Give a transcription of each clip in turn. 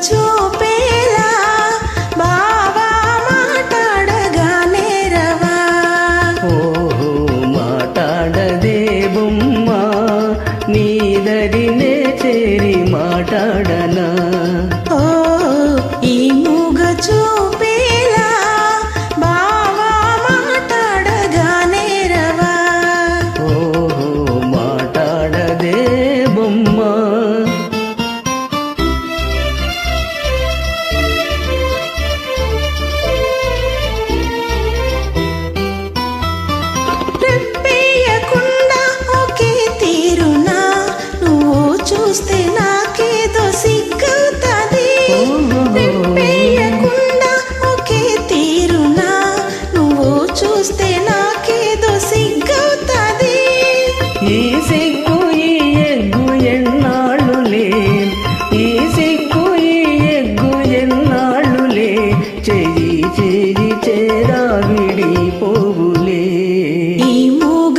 就 ఈ సిగ్గు ఈ ఎగ్గు ఎన్నాళ్ళులే ఈ సిగ్గు ఈ ఎగ్గు ఎన్నాళ్ళులే చెయ్యి చేరి చేరా విడిపోవులే. ఈ మూగ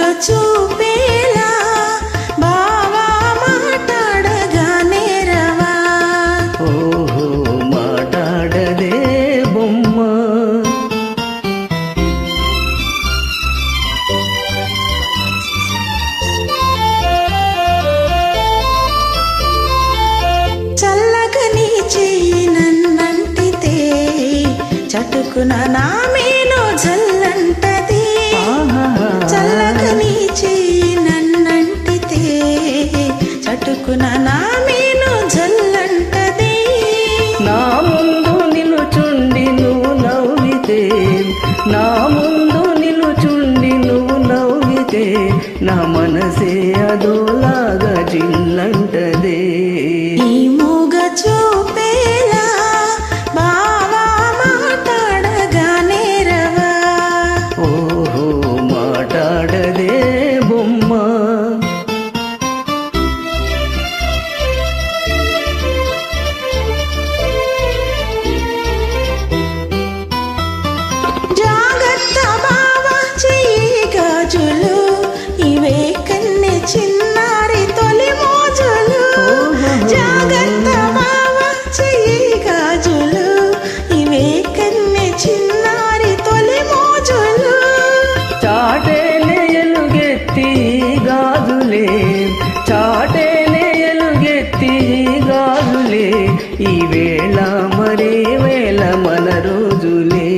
చటుకున నా మేను జల్లంటది ఆహాహా. చల్లగా నీ చెయ్యి నన్నంటితే. చటుకున నా మేను జల్లంటది నా ముందు నిలుచుండి నువ్వు నవ్వితే నా ముందు నిలుచుండి నువ్వు నవ్వితే నా మనసే అదోలాగా జిల్లంటదే ఈ ఈ వేళ మరే వేళ మన రోజులే